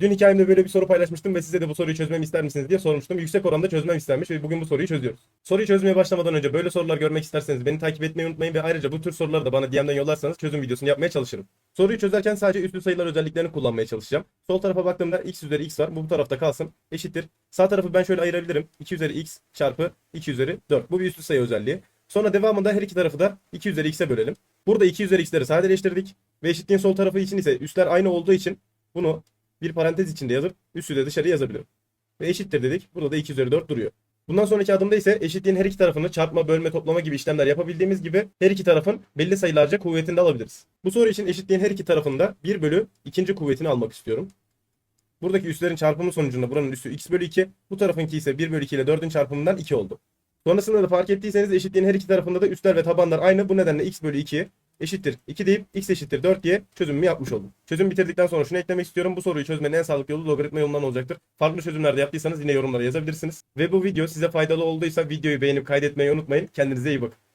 Dün hikayemde böyle bir soru paylaşmıştım ve size de bu soruyu çözmemi ister misiniz diye sormuştum. Yüksek oranda çözmem istenmiş ve bugün bu soruyu çözüyoruz. Soruyu çözmeye başlamadan önce böyle sorular görmek isterseniz beni takip etmeyi unutmayın ve ayrıca bu tür soruları da bana DM'den yollarsanız çözüm videosunu yapmaya çalışırım. Soruyu çözerken sadece üslü sayılar özelliklerini kullanmaya çalışacağım. Sol tarafa baktığımda x üzeri x var. Bu bu tarafta kalsın. Eşittir. Sağ tarafı ben şöyle ayırabilirim. 2 üzeri x çarpı 2 üzeri 4. Bu bir üslü sayı özelliği. Sonra devamında her iki tarafı da 2 üzeri x'e bölelim. Burada 2 üzeri x'leri sadeleştirdik. Ve eşitliğin sol tarafı için ise üstler aynı olduğu için bunu bir parantez içinde yazıp üssü de dışarı yazabilirim. Ve eşittir dedik. Burada da 2 üzeri 4 duruyor. Bundan sonraki adımda ise eşitliğin her iki tarafını çarpma, bölme, toplama gibi işlemler yapabildiğimiz gibi her iki tarafın belli sayılarca kuvvetini de alabiliriz. Bu soru için eşitliğin her iki tarafında 1 bölü ikinci kuvvetini almak istiyorum. Buradaki üslerin çarpımı sonucunda buranın üssü x bölü 2, bu tarafınki ise 1 bölü 2 ile 4'ün çarpımından 2 oldu. Sonrasında da fark ettiyseniz eşitliğin her iki tarafında da üstler ve tabanlar aynı. Bu nedenle x bölü 2 eşittir 2 deyip x eşittir 4 diye çözümümü yapmış oldum. Çözüm bitirdikten sonra şunu eklemek istiyorum. Bu soruyu çözmenin en sağlıklı yolu logaritma yolundan olacaktır. Farklı çözümler de yaptıysanız yine yorumlara yazabilirsiniz. Ve bu video size faydalı olduysa videoyu beğenip kaydetmeyi unutmayın. Kendinize iyi bakın.